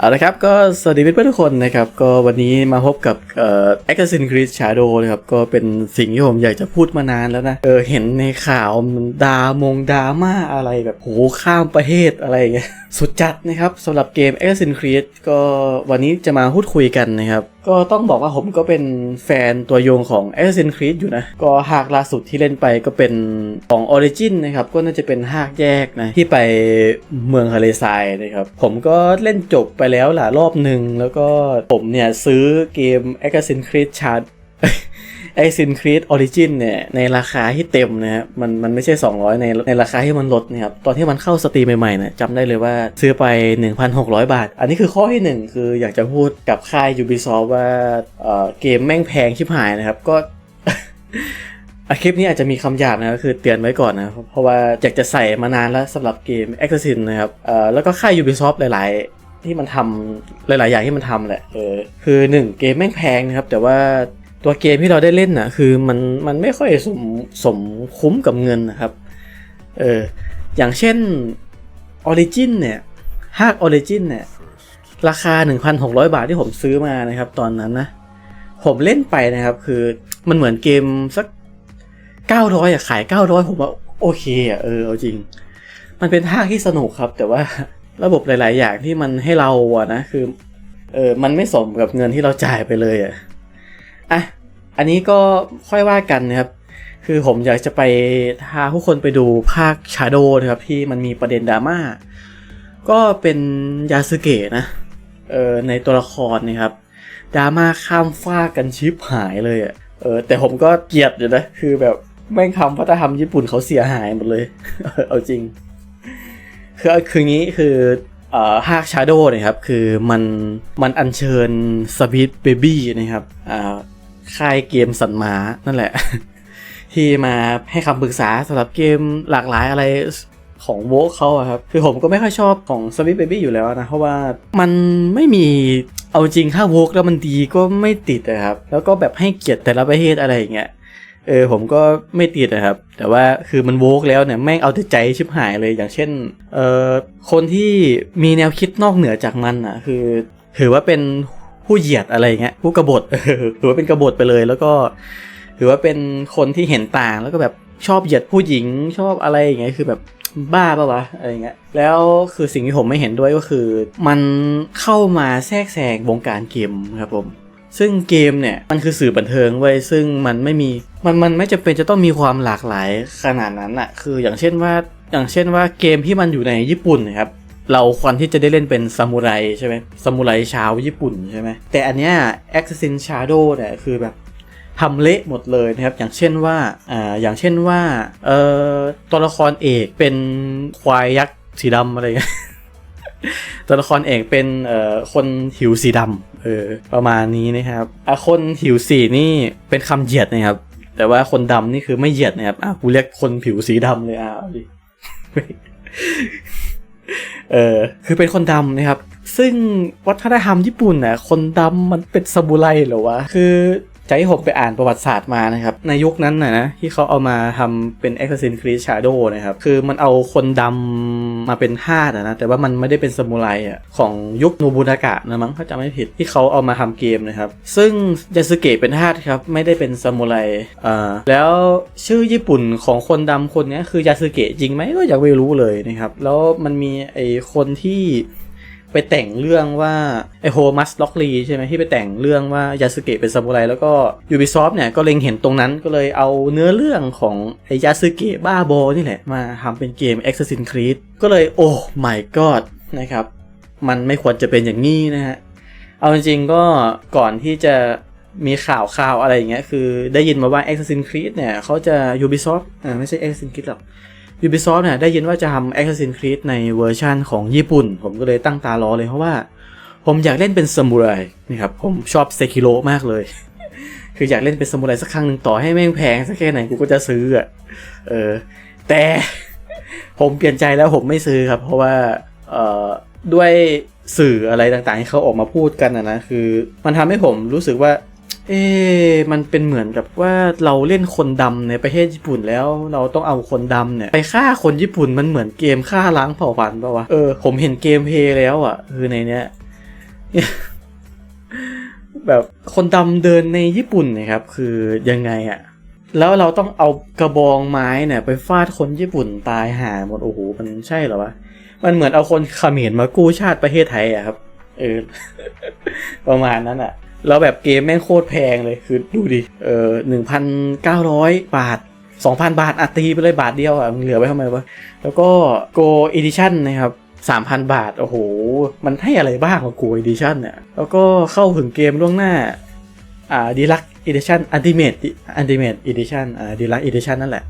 เอาละครับก็สวัสดีเพื่อนๆทุกคนนะครับ ก็วันนี้มาพบกับเอ่อ Assassin's Creed Shadow นะครับ ก็เป็นสิ่งที่ผมอยากจะพูดมานานแล้วนะ เออเห็นในข่าวมันดามงดราม่าอะไรแบบโหข้ามประเทศอะไรอย่างเงี้ยสุดจัดนะครับสำหรับเกม Assassin's Creed ก็วันนี้จะมาพูดคุยกันนะครับ ก็ต้องบอกว่าผมก็เป็นแฟนตัวยงของ Assassin's Creed อยู่นะ ก็หากล่าสุดที่เล่นไปก็เป็นของ Origin นะครับ ก็น่าจะเป็นหากแยกนะ ที่ไปเมืองฮาเลซายนะครับ ผมก็เล่นจบไปแล้วหลายรอบหนึ่ง แล้วก็ผมเนี่ยซื้อเกม Assassin's Creed Chart Assassin's Creed Origin เนี่ย ในราคาที่เต็มนะครับมันมันไม่ใช่ 200 ในในราคาที่มันลดนะครับตอนที่มันเข้าสตรีมใหม่ๆเนี่ยจำได้เลยว่าซื้อไป 1,600 บาท อันนี้คือข้อที่หนึ่งคืออยากจะพูดกับค่าย Ubisoft ว่าเอ่อเกมแม่งแพงชิบหายนะครับ ก็อะคลิปนี้อาจจะมีคำหยาบนะก็คือเตือนไว้ก่อนนะเพราะว่าอยากจะใส่มานานแล้วสำหรับเกม Assassin นะครับเอ่อแล้วก็ค่าย Ubisoft หลายๆที่มันทำหลาย ๆ อย่างที่มันทำแหละ เออ คือหนึ่งเกมแม่งแพงนะครับ แต่ว่า ตัวเกมที่เราได้เล่นนะคือมันมันไม่ค่อยสมสมคุ้มกับเงินนะครับ เอออย่างเช่น Origin เนี่ยภาค Origin เนี่ยราคา 1,600 บาทที่ผมซื้อมานะครับ ตอนนั้นนะ ผมเล่นไปนะครับ คือมันเหมือนเกมสัก 900อะขาย 900 ผมว่าโอเคอะเออเอาจริง มันเป็นภาคที่สนุกครับ แต่ว่าระบบหลาย ๆ อย่างที่มันให้เราอะนะคือเออมันไม่สมกับเงินที่เราจ่ายไปเลยอะ อะ อันนี้ก็ค่อยว่ากันนะครับ คือผมอยากจะไปพาผู้คนไปดูภาค Shadow นะครับที่มันมีประเด็นดราม่า ก็เป็นยาสึเกะนะ เออในตัวละครนะครับดราม่าข้ามฟากกันชิปหายเลยอะเออ แต่ผมก็เกลียดอยู่นะ คือแบบแม่งคำวัฒนธรรมญี่ปุ่นเขาเสียหายหมดเลย เอาจริง คือคืองี้คืออ่อภาค Shadow นะครับ คือมันมันอัญเชิญสวิตเบบี้นะครับ อ่า ค่ายเกมสันหมานั่นแหละ ที่มาให้คำปรึกษาสำหรับเกมหลากหลายอะไรของโวเขาอะครับ คือผมก็ไม่ค่อยชอบของ Sweet Baby อยู่แล้วนะ เพราะว่ามันไม่มีเอาจริงถ้าโวกแล้วมันดีก็ไม่ติดนะครับ แล้วก็แบบให้เกียรติแต่ละประเทศอะไรอย่างเงี้ยเออผมก็ไม่ติดนะครับ แต่ว่าคือมันโวกแล้วเนี่ยแม่งเอาแต่ใจชิบหายเลยอย่างเช่นเอ่อคนที่มีแนวคิดนอกเหนือจากมันอะคือ ถือว่าเป็น ผู้เหยียดอะไรเงี้ยผู้กบฏถือว่าเป็นกบฏไปเลย แล้วก็ถือว่าเป็นคนที่เห็นต่างแล้วก็แบบชอบเหยียดผู้หญิงชอบอะไรอย่างเงี้ยคือแบบบ้าปะวะอะไรเงี้ยแล้วคือสิ่งที่ผมไม่เห็นด้วยก็คือ มันเข้ามาแทรกแซงวงการเกมครับผมซึ่งเกมเนี่ยมันคือสื่อบันเทิงเว้ซึ่งมันไม่มีมันมันไม่จำเป็นจะต้องมีความหลากหลายขนาดนั้นอะคืออย่างเช่นว่าอย่างเช่นว่าเกมที่มันอยู่ในญี่ปุ่นนะครับ เราควรที่จะได้เล่นเป็นซามูไรใช่ไหมซามูไรชาวญี่ปุ่นใช่ไหมแต่อันเนี้ย Assassin Shadow เนี่ยคือแบบทำเละหมดเลยนะครับ อย่างเช่นว่าอ่าอย่างเช่นว่าเอ่อตัวละครเอกเป็นควายยักษ์สีดำอะไรเงี้ยตัวละครเอกเป็นเอ่อคนผิวสีดำเออประมาณนี้นะครับอะคนผิวสีนี่เป็นคำเหยียดนะครับ แต่ว่าคนดำนี่คือไม่เหยียดนะครับอะกูเรียกคนผิวสีดำเลยอะเอาดิ เออคือเป็นคนดำนะครับ ซึ่งวัฒนธรรมญี่ปุ่นน่ะคนดำมันเป็นซามูไรเหรอวะ คือ จให้ผมไปอ่านประวัติศาสตร์มานะครับ ในยุคนั้นนะนะที่เขาเอามาทำเป็น Assassin's Creed Shadow นะครับ คือมันเอาคนดำมาเป็นทาสนะ แต่ว่ามันไม่ได้เป็นซามูไรอะของยุคโนบุนากะนะมั้งถ้าจำไม่ผิดที่เขาเอามาทำเกมนะครับ ซึ่งยาสึเกะเป็นทาสครับ ไม่ได้เป็นซามูไรอ่าแล้วชื่อญี่ปุ่นของคนดำคนนี้คือยาสึเกะจริงไหมก็ยังไม่รู้เลยนะครับ แล้วมันมีไอคนที่ ไปแต่งเรื่องว่าไอโฮมัสล็อกลีใช่ไหมที่ไปแต่งเรื่องว่ายาสึเกะเป็นซามูไรแล้วก็ Ubisoft เนี่ยก็เล็งเห็นตรงนั้นก็เลยเอาเนื้อเรื่องของไอยาสึเกะบ้าบอนี่แหละมาทำเป็นเกม Assassin's Creed ก็เลยโอ้ my god นะครับ มันไม่ควรจะเป็นอย่างนี้นะฮะ เอาจริงๆก็ก่อนที่จะมีข่าวข่าวอะไรอย่างเงี้ยคือได้ยินมาว่า Assassin's Creed เนี่ยเขาจะ Ubisoft อ่าไม่ใช่ Assassin's Creed หรอก Ubisoft เนี่ยได้ยินว่าจะทำ Assassin's Creed ในเวอร์ชั่นของญี่ปุ่น ผมก็เลยตั้งตารอเลยเพราะว่า ผมอยากเล่นเป็นซามูไรนะครับ ผมชอบเซคิโ o มากเลย คืออยากเล่นเป็นซามูไรสักครั้งหนึ่งต่อให้แม่งแพงสักแค่ไหนกูก็จะซื้ออะเออแต่ผมเปลี่ยนใจแล้วผมไม่ซื้อครับ เพราะว่าเอ่อด้วยสื่ออะไรต่างๆที่เขาออกมาพูดกันนะนะคือ มันทำให้ผมรู้สึกว่า เอ๊ะมันเป็นเหมือนกับว่าเราเล่นคนดำในประเทศญี่ปุ่นแล้ว เราต้องเอาคนดำเนี่ยไปฆ่าคนญี่ปุ่นมันเหมือนเกมฆ่าล้างเผ่าพันธุ์ป่าวะ เออผมเห็นเกมเพย์แล้วอะ คือในเนี้ยแบบคนดำเดินในญี่ปุ่นนะครับ คือยังไงอะแล้วเราต้องเอากระบองไม้เนี่ย ไปฟาดคนญี่ปุ่นตายห่าหมดโอ้โหมันใช่เหรอวะมันเหมือนเอาคนเขมรมากู้ชาติประเทศไทยอะครับ เออ ประมาณนั้นอะ แล้วแบบเกมแม่งโคตรแพงเลยคือดูดิ เออหนึ่งพันเก้าร้อยบาทสองพันบาทอัตีไปเลยบาทเดียวอะมึงเหลือไว้ทำไมวะ แล้วก็ Go Edition นะครับสามพันบาท โอ้โห มันให้อะไรบ้างของ Go Edition เนี่ย แล้วก็เข้าถึงเกมล่วงหน้า อ่า Deluxe Edition Ultimate Ultimate Edition อ่า Deluxe Edition นั่นแหละ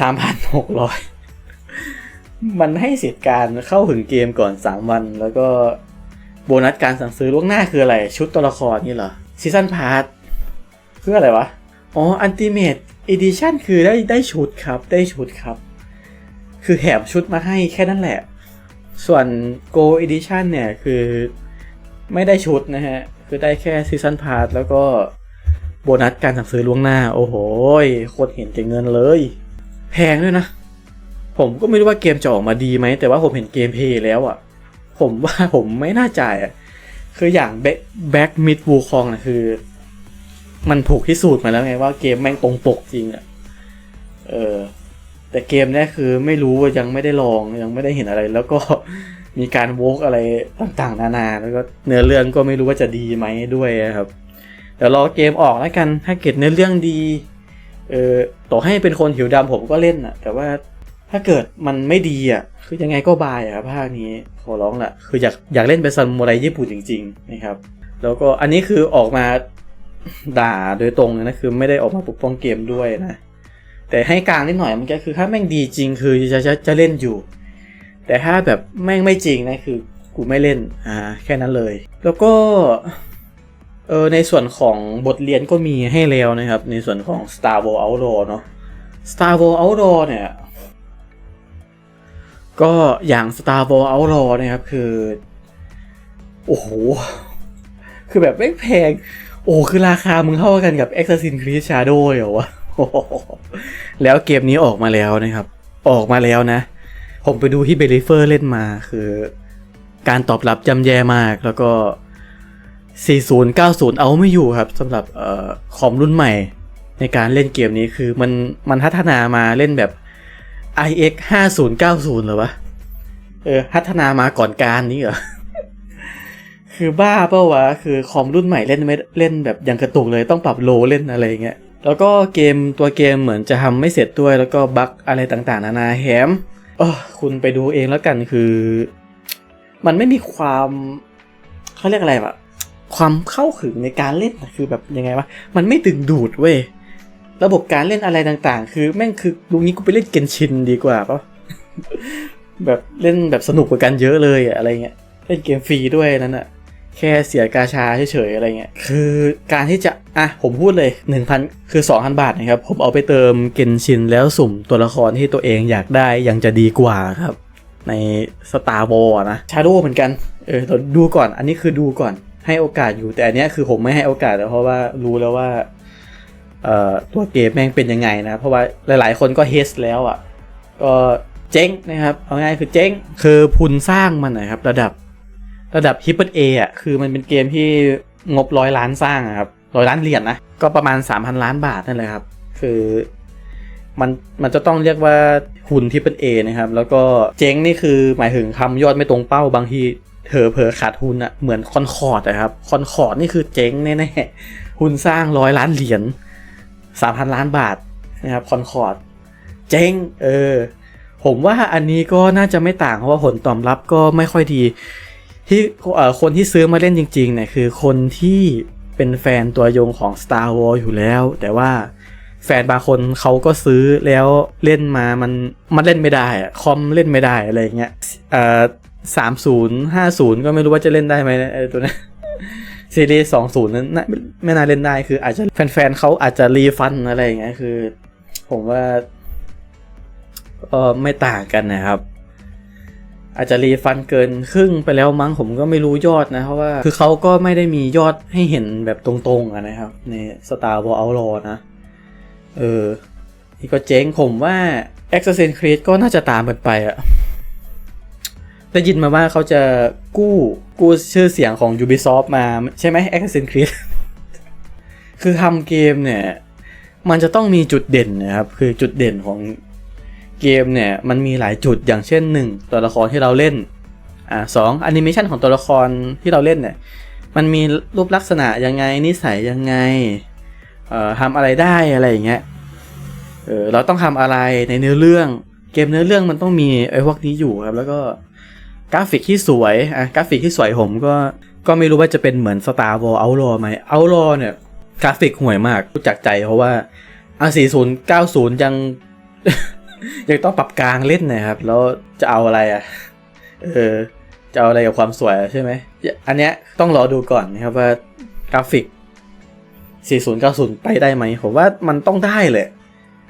สามพันหกร้อยมันให้สิทธิ์การเข้าถึงเกมก่อน3วัน แล้วก็ โบนัสการสั่งซื้อล่วงหน้าคืออะไร ชุดตัวละครนี่เหรอซีซันพาร์ทเพื่ออะไรวะ อ๋ออันติเมตอีดิชันคือได้ได้ชุดครับได้ชุดครับ คือแถมชุดมาให้แค่นั้นแหละ ส่วน Go Edition เนี่ยคือไม่ได้ชุดนะฮะ คือได้แค่ซีซันพาร์ทแล้วก็โบนัสการสั่งซื้อล่วงหน้า โอ้โหโคตรเห็นแก่เงินเลย แพงด้วยนะ ผมก็ไม่รู้ว่าเกมจะออกมาดีไหม แต่ว่าผมเห็นเกมเพลย์แล้วอะ่ะ ผมว่าผมไม่น่าจ่ายอะคืออย่างแบ็กมิดวูคองนะคือ มันถูกที่สุดมาแล้วไงว่าเกมแม่งตรงปกจริงอะเออแต่เกมเนี้ยคือไม่รู้ว่ายังไม่ได้ลองยังไม่ได้เห็นอะไร แล้วก็มีการโวกอะไรต่างๆ นานา แล้วก็เนื้อเรื่องก็ไม่รู้ว่าจะดีไหมด้วยครับเดี๋ยวรอเกมออกแล้วกันถ้าเกิดเนื้อเรื่องดีเออต่อให้เป็นคนผิวดำผมก็เล่นอะ แต่ว่าถ้าเกิดมันไม่ดีอะ คือยังไงก็บายอะภาคนี้ขอร้องละคืออยากอยากเล่นเป็นซัมมูไรญี่ปุ่นจริง ๆ นะครับ แล้วก็อันนี้คือออกมาด่าโดยตรงเลยนะคือไม่ได้ออกมาปกป้องเกมด้วยนะแต่ให้กลางนิดหน่อยมันก็คือถ้าแม่งดีจริงคือจะจะจะเล่นอยู่ แต่ถ้าแบบแม่งไม่จริงนะคือกูไม่เล่นอ่าแค่นั้นเลย แล้วก็เออในส่วนของบทเรียนก็มีให้แล้วนะครับ ในส่วนของ Star Wars Outlaw เนาะ Star Wars Outlaw เนี่ย ก็อย่าง Star Wars Outlaw นะครับ คือ โอ้โห คือแบบไม่แพง โอ้คือราคามึงเท่ากันกับ Assassin's Creed Shadow เหรอวะแล้วเกมนี้ออกมาแล้วนะครับ ออกมาแล้วนะ ผมไปดูที่เบลิเฟอร์เล่นมาคือ การตอบรับยำแย่มากแล้วก็ 40 90 เอาไม่อยู่ครับสำหรับออคอมรุ่นใหม่ในการเล่นเกมนี้คือมันมันพัฒนามาเล่นแบบ iX 5090เก้าศูนย์หรอวะ เออ พัฒนามาก่อนการนี้เหรอ คือบ้าเปล่าวะ คือคอมรุ่นใหม่เล่นไม่เล่นแบบยังกระตุกเลยต้องปรับโลเล่นอะไรเงี้ย แล้วก็เกมตัวเกมเหมือนจะทำไม่เสร็จด้วย แล้วก็บั๊กอะไรต่างๆ นานาแฮมเออคุณไปดูเองแล้วกันคือ มันไม่มีความเขาเรียกอะไรแบบความเข้าถึงในการเล่นคือแบบยังไงวะ มันไม่ดึงดูดเว้ย ระบบการเล่นอะไรต่างๆ คือแม่งคือลุงนี้กูไปเล่นเกนชินดีกว่าปะแบบเล่นแบบสนุกกว่ากันเยอะเลยอะอะไรเงี้ยเล่นเกมฟรีด้วยนั่นอะแค่เสียกาชาเฉยๆอะไรเงี้ย คือการที่จะ อะ ผมพูดเลย 1,000 คือ 2,000 บาทนะครับ ผมเอาไปเติมเกนชินแล้วสุ่มตัวละครที่ตัวเองอยากได้ยังจะดีกว่าครับ ใน Star Wars นะ Shadow เหมือนกัน เออเราดูก่อน อันนี้คือดูก่อน ให้โอกาสอยู่ แต่อันเนี้ยคือผมไม่ให้โอกาสแล้วเพราะว่ารู้แล้วว่าเอ่อ ตัวเกมแม่งเป็นยังไงนะเพราะว่าหลาย ๆ คนก็เฮสแล้วอะก็เจ๊งนะครับเอาง่ายคือเจ๊งคือพุนสร้างมันนะครับ ระดับระดับฮิปเปิลเออะคือมันเป็นเกมที่งบร้อยล้านสร้างครับร้อยล้านเหรียญนะก็ประมาณ 3,000 ล้านบาทนั่นแหละครับ คือมันมันจะต้องเรียกว่าหุ่นที่เป็นเอนะครับ แล้วก็เจ๊งนี่คือหมายถึงคำยอดไม่ตรงเป้าบางทีเถอเผลอขาดทุนอะเหมือนคอนคอร์ดนะครับ คอนคอร์ดนี่คือเจ๊งแน่ๆ หุ่นสร้างร้อยล้านเหรียญ สามพันล้านบาทนะครับคอนคอร์ดเจ๊งเออผมว่าอันนี้ก็น่าจะไม่ต่างเพราะว่าผลตอบรับก็ไม่ค่อยดี ที่คนที่ซื้อมาเล่นจริงๆเนี่ยคือคนที่เป็นแฟนตัวยงของ Star Wars อยู่แล้ว แต่ว่าแฟนบางคนเขาก็ซื้อแล้วเล่นมามันมันเล่นไม่ได้อะคอมเล่นไม่ได้อะไรอย่างเงี้ยเอ่อสามศูนย์ห้าศูนย์ก็ไม่รู้ว่าจะเล่นได้ไหมนะไอ้ตัวนี้ ซีรีส์สองศูนย์นั้นไม่ไม่น่าเล่นได้คืออาจจะแฟนๆเขาอาจจะรีฟันอะไรอย่างเงี้ยคือ ผมว่าเออไม่ต่างกันนะครับ อาจจะรีฟันเกินครึ่งไปแล้วมั้งผมก็ไม่รู้ยอดนะ เพราะว่าคือเขาก็ไม่ได้มียอดให้เห็นแบบตรงๆนะครับ ใน Star Wars Outlaw นะ เออนี่ก็เจ๊งผมว่า Assassin's Creed ก็น่าจะตามกันไปอะ ได้ยินมาว่าเขาจะกู้กู้ชื่อเสียงของ Ubisoft มาใช่ไหม Assassin's Creed คือทำเกมเนี่ยมันจะต้องมีจุดเด่นนะครับ คือจุดเด่นของเกมเนี่ยมันมีหลายจุดอย่างเช่นหนึ่งตัวละครที่เราเล่นอ่าสองแอนิเมชันของตัวละครที่เราเล่นเนี่ยมันมีรูปลักษณะยังไงนิสัยยังไงเอ่อทำอะไรได้อะไรอย่างเงี้ยเออเราต้องทำอะไรในเนื้อเรื่อง เกมเนื้อเรื่องมันต้องมีไอ้พวกนี้อยู่ครับแล้วก็ กราฟิกที่สวยอะกราฟิกที่สวยผมก็ก็ไม่รู้ว่าจะเป็นเหมือน Star War Outlaw ไหม Outlaw เนี่ยกราฟิกห่วยมากรู้จักใจเพราะว่าอะ40 90 ยังยังต้องปรับกลางเล่นนะครับ แล้วจะเอาอะไรอะเออจะเอาอะไรกับความสวยใช่ไหม อันเนี้ยต้องรอดูก่อนนะครับว่ากราฟิก 4090 ไปได้ไหมผมว่ามันต้องได้แหละ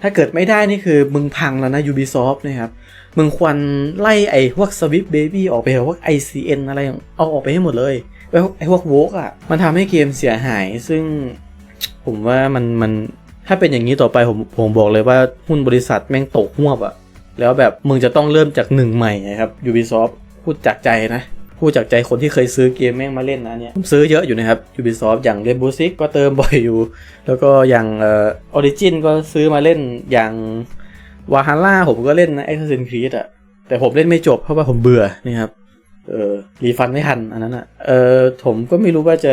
ถ้าเกิดไม่ได้นี่คือมึงพังแล้วนะ Ubisoft นะครับ มึงควรไล่ไอ้พวก Swift Baby ออกไปเถอะพวก ICN อะไรเอาออกไปให้หมดเลยไอ้พวกไอ้พวกโวกอะ มันทำให้เกมเสียหาย ซึ่งผมว่ามันมันถ้าเป็นอย่างนี้ต่อไปผมผมบอกเลยว่าหุ้นบริษัทแม่งตกหวบอะ แล้วแบบมึงจะต้องเริ่มจากหนึ่งใหม่นะครับ Ubisoft พูดจากใจนะพูดจากใจคนที่เคยซื้อเกมแม่งมาเล่นนะเนี่ยผมซื้อเยอะอยู่นะครับ Ubisoft อย่าง Rainbow Six ก็เติมบ่อยอยู่ แล้วก็อย่างเอ่อ Origin ก็ซื้อมาเล่นอย่าง วาฮาร่าผมก็เล่นนะ Assassin's Creed อะแต่ผมเล่นไม่จบเพราะว่าผมเบื่อนี่ครับ เออรีฟันไม่ทันอันนั้นอะเออผมก็ไม่รู้ว่าจะ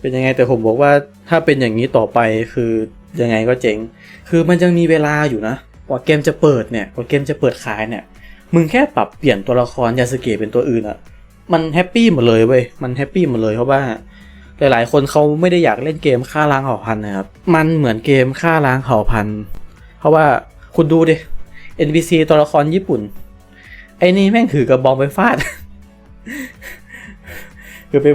เป็นยังไงแต่ผมบอกว่าถ้าเป็นอย่างนี้ต่อไปคือยังไงก็เจ๋ง คือมันยังมีเวลาอยู่นะ กว่าเกมจะเปิดเนี่ย กว่าเกมจะเปิดขายเนี่ย มึงแค่ปรับเปลี่ยนตัวละครยาสเกะเป็นตัวอื่นอะมันแฮปปี้หมดเลยเว้ย มันแฮปปี้หมดเลยเพราะว่าหลายๆ คนเขาไม่ได้อยากเล่นเกมฆ่าล้างเผ่าพันธุ์นะครับ มันเหมือนเกมฆ่าล้างเผ่าพันธุ์ เพราะว่า คุณดูดิ NPC ตัวละครญี่ปุ่น ไอ้นี่แม่งถือกระบองไปฟาด คือไป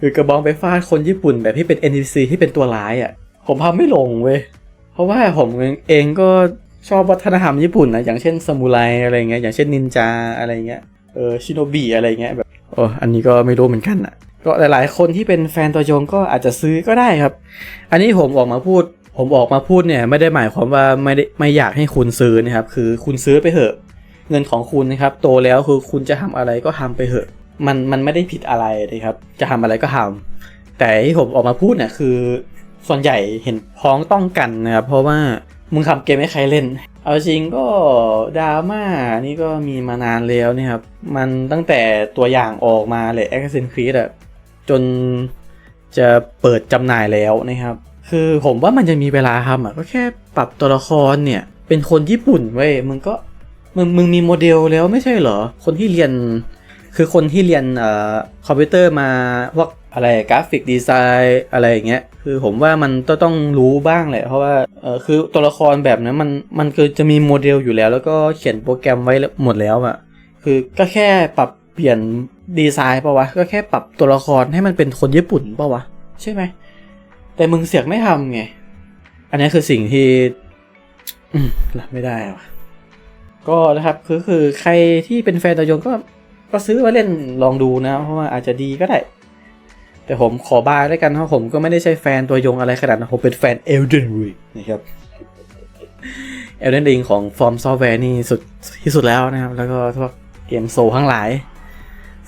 คือกระบองไปฟาดคนญี่ปุ่นแบบที่เป็น NPC ที่เป็นตัวร้ายอะ่ะ ผมทำไม่ลงเว้ย เพราะว่าผมเองก็ชอบวัฒนธรรมญี่ปุ่นนะอย่างเช่นซามูไรอะไรเงี้ยอย่างเช่นนินจาอะไรเงี้ยเออชิโนบิอะไรเงี้ยแบบโอ้อันนี้ก็ไม่รู้เหมือนกันอะก็หลายๆ คนที่เป็นแฟนตัวยงก็อาจจะซื้อก็ได้ครับ อันนี้ผมออกมาพูด ผมออกมาพูดเนี่ยไม่ได้หมายความว่าไม่ได้ไม่อยากให้คุณซื้อนะครับ คือคุณซื้อไปเถอะ เงินของคุณนะครับ โตแล้วคือคุณจะทำอะไรก็ทำไปเถอะ มันมันไม่ได้ผิดอะไรนะครับ จะทำอะไรก็ทำแต่ที่ผมออกมาพูดเนี่ยคือ ส่วนใหญ่เห็นพ้องต้องกันนะครับ เพราะว่ามึงทำเกมให้ใครเล่น เอาจริงก็ดราม่านี่ก็มีมานานแล้วนะครับ มันตั้งแต่ตัวอย่างออกมาเลย Assassin's Creed อะจนจะเปิดจำหน่ายแล้วนะครับ คือผมว่ามันจะมีเวลาทำอะก็แค่ปรับตัวละครเนี่ย เป็นคนญี่ปุ่นเว้ยมึงก็มึงมึงมีโมเดลแล้วไม่ใช่เหรอ คนที่เรียน คือคนที่เรียนเอ่อคอมพิวเตอร์มาพวกอะไรกราฟิกดีไซน์อะไรอย่างเงี้ยคือผมว่ามันก็ต้องรู้บ้างแหละเพราะว่าเออคือตัวละครแบบนั้นมันมันคือจะมีโมเดลอยู่แล้ว แล้วก็เขียนโปรแกรมไว้หมดแล้วอะคือก็แค่ปรับเปลี่ยนดีไซน์ปะวะก็แค่ปรับตัวละครให้มันเป็นคนญี่ปุ่นปะวะใช่ไหม แต่มึงเสียกไม่ทำไง อันนี้คือสิ่งที่รับไม่ได้วะก็นะครับคือคือใครที่เป็นแฟนตัวยงก็ก็ซื้อมาเล่นลองดูนะเพราะว่าอาจจะดีก็ได้ แต่ผมขอบายด้วยกันเพราะผมก็ไม่ได้ใช่แฟนตัวยงอะไรขนาดนั้นผมเป็นแฟน Elden Ring นะครับ Elden Ring ของ From Software นี่สุดที่สุดแล้วนะครับ แล้วก็พวกเกมโซทั้งหลาย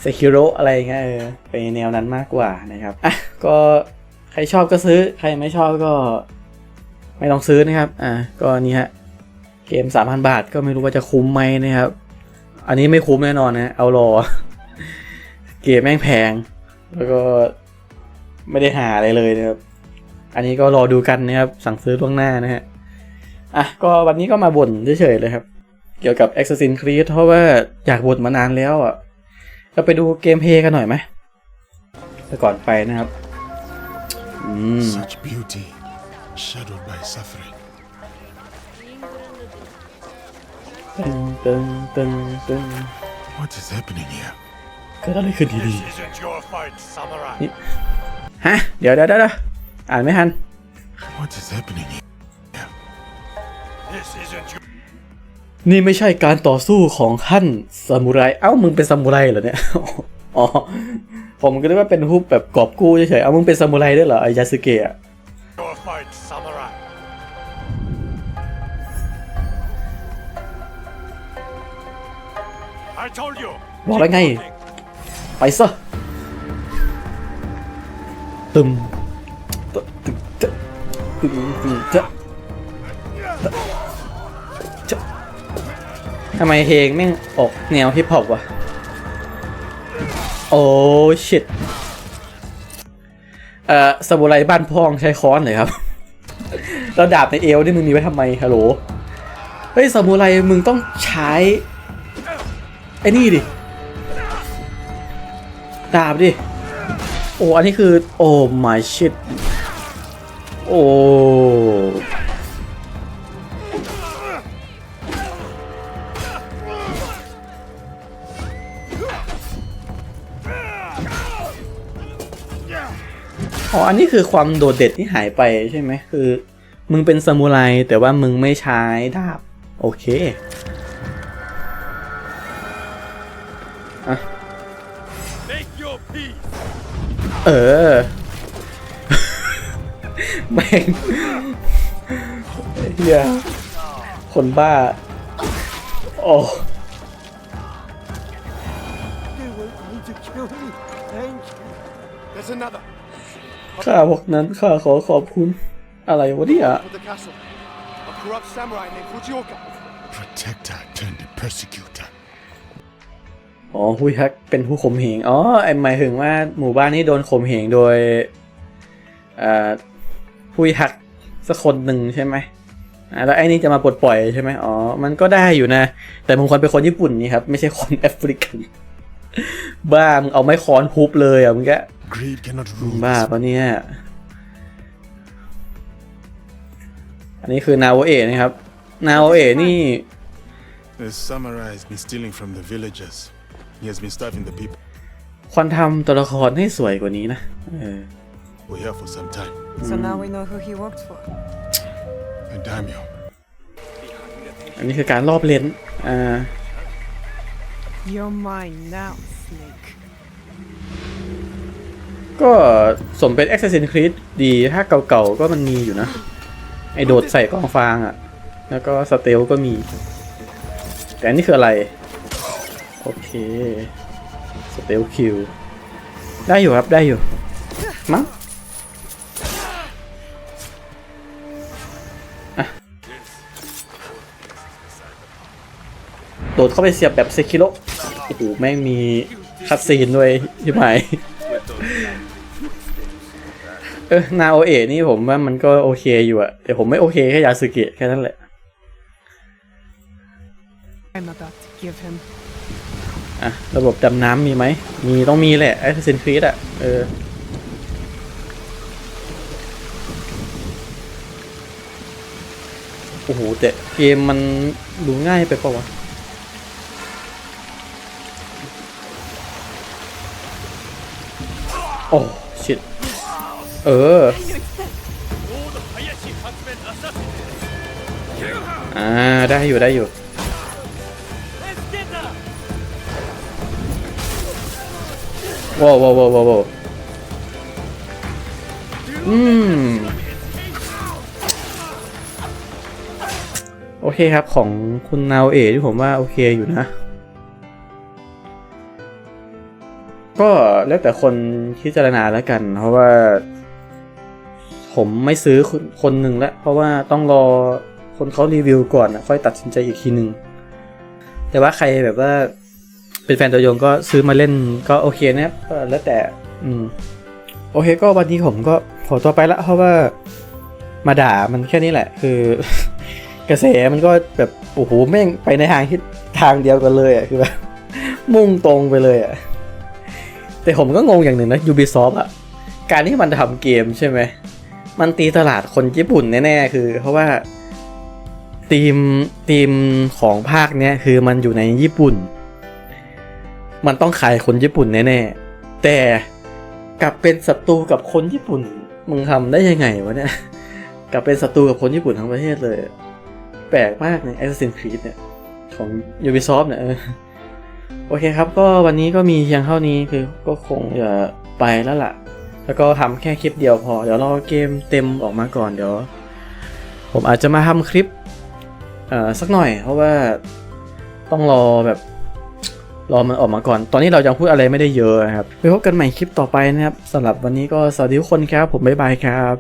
Sekiro อะไรเงี้ยเออไปแนวนั้นมากกว่านะครับอะก็ ใครชอบก็ซื้อ ใครไม่ชอบก็ไม่ต้องซื้อนะครับ อะก็นี่ฮะ เกม3,000บาทก็ไม่รู้ว่าจะคุ้มไหมนะครับ อันนี้ไม่คุ้มแน่นอนนะ เอารอ เกมแม่งแพง แล้วก็ไม่ได้หาอะไรเลยนะครับ อันนี้ก็รอดูกันนะครับ สั่งซื้อล่วงหน้านะฮะ อะ ก็วันนี้ก็มาบ่นเฉยๆเลยครับ เกี่ยวกับ Assassin's Creed เพราะว่าอยากบ่นมานานแล้วอะ เราไปดูเกมเพย์กันหน่อยไหมแต่ก่อนไปนะครับ Such beauty, shadowed by suffering. ตึงตึงตึงตึง What is happening here? เกิดอะไรขึ้นดี This isn't your fight, samurai. ๆฮะเดี๋ยวเดี๋ยวเดี๋ยวอ่านไม่ทัน What is happening here? This isn't your นี่ไม่ใช่การต่อสู้ของท่านซามูไร เอ้า มึงเป็นซามูไรเหรอเนี่ย อ๋อ ผมก็นึกว่าเป็นรูปแบบกอบกู้เฉยๆ เอ้ามึงเป็นซามูไรด้วยเหรอไอยาสึเกะ your fight, samurai. I told you, บอกแล้วไง ไปซะตึมตึมตึมจะตึมตึมจะจะทำไมเพลงแม่งออกแนวฮิปฮอปวะ โอ้ชิตเอ่อสมุไรบ้านพองใช้ค้อนเลยครับ แล้วดาบในเอวนี่มึงมีไว้ทำไมฮัลโหล เฮ้ยสมุไรมึงต้องใช้ไอ้นี่ดิ ดาบดิ โอ้ อันนี้คือ โอ้ my shit โอ้ อ๋อ อันนี้คือความโดดเด่นที่หายไปใช่ไหมคือ มึงเป็นซามูไรแต่ว่ามึงไม่ใช้ดาบ โอเคอะ Make your peace. เออแม่งเฮียคนบ้า โอ้ ข้าพวกนั้นข้าขอขอบคุณ อะไรวะเนี่ย For the castle. A corrupt samurai named Fujioka. Protector turned persecutor. อ๋อฮุยฮักเป็นผู้ข่มเหง อ๋อ ไอหมายถึงว่าหมู่บ้านนี้โดนข่มเหงโดยอ่าฮุยฮักสักคนหนึ่งใช่ไหมอ่าแล้วไอ้นี่จะมาปลดปล่อยใช่ไหมอ๋อ มันก็ได้อยู่นะ แต่มึงควรเป็นคนญี่ปุ่นนี่ครับ ไม่ใช่คนแอฟริกัน บ้ามึงเอาไม้ค้อนทุบเลยอะมึงแก Greed cannot rule. บ้า this ปะเนี่ยอันนี้คือนาโอเอะนะครับ นาโอเอะนี่ The samurai has been stealing from the villagers. He has been starving the people. ควรทำตัวละครให้สวยกว่านี้นะเออ We're here for some time. So now we know who he worked for. A daimyo. อันนี้คือการรอบเลนส์อ่า You're mine now, Snake. ก็สมเป็น Assassin's Creed ดีถ้าเก่าๆก็มันมีอยู่นะ ไอโดดใส่กองฟางอะ่ะ แล้วก็สเตลก็มี แต่อันนี้คืออะไร โอเค สเตลคิว ได้อยู่ครับได้อยู่ มั้งโดดเข้าไปเสียบแบบเซคิโลโอ้โหแม่งมีคัดซีนด้วยใช่ไหม ออนาโอเอะนี่ผมว่ามันก็โอเคอยู่อะแต่ผมไม่โอเคแค่ยาสึเกะแค่นั้นแหละ I'm about to give him อะ ระบบดำน้ำมีไหม มีต้องมีแหละ Assassin's Creed อะเออ โอ้โห แต่เกมมันดูง่ายไปเปล่าวะโอ้ชิต เออ อ่า ได้อยู่ได้อยู่ ว้าวว้าวว้าวว้าวอืม โอเคครับของคุณนาวเอที่ผมว่าโอเคอยู่นะ ก็แล้วแต่คนพิจารณาแล้วกัน เพราะว่า ผมไม่ซื้อคนหนึ่งแล้ว เพราะว่าต้องรอคนเขารีวิวก่อนนะค่อยตัดสินใจอีกทีหนึ่งแต่ว่าใครแบบว่าเป็นแฟนตัวยงก็ซื้อมาเล่นก็โอเคนะครับแล้วแต่อืมโอเคก็วันนี้ผมก็ขอตัวไปละเพราะว่ามาด่ามันแค่นี้แหละ คือกระแสมันก็แบบโอ้โหแม่งไปในทางที่ทางเดียวกันเลยอะคือแบบมุ่งตรงไปเลยอะแต่ผมก็งงอย่างหนึ่งนะ Ubisoft อะ การที่มันทำเกมใช่ไหม มันตีตลาดคนญี่ปุ่นแน่ๆคือ เพราะว่าทีมทีมของภาคเนี้ยคือมันอยู่ในญี่ปุ่น มันต้องขายคนญี่ปุ่นแน่ๆแต่กลับเป็นศัตรูกับคนญี่ปุ่นมึงทำได้ยังไงวะเนี่ยกลับเป็นศัตรูกับคนญี่ปุ่นทั้งประเทศเลย แปลกมากใน Assassin's Creed เนี่ย ของ Ubisoft เนี่ยเออโอเคครับ ก็วันนี้ก็มีเพียงเท่านี้คือก็คงจะไปแล้วล่ะ แล้วก็ทำแค่คลิปเดียวพอ เดี๋ยวรอเกมเต็มออกมาก่อนเดี๋ยว ผมอาจจะมาทำคลิปเอ่อสักหน่อย เพราะว่าต้องรอแบบรอมันออกมาก่อน ตอนนี้เรายังพูดอะไรไม่ได้เยอะนะครับ ไปพบกันใหม่คลิปต่อไปนะครับสำหรับวันนี้ก็สวัสดีทุกคนครับ ผมบ๊ายบายครับ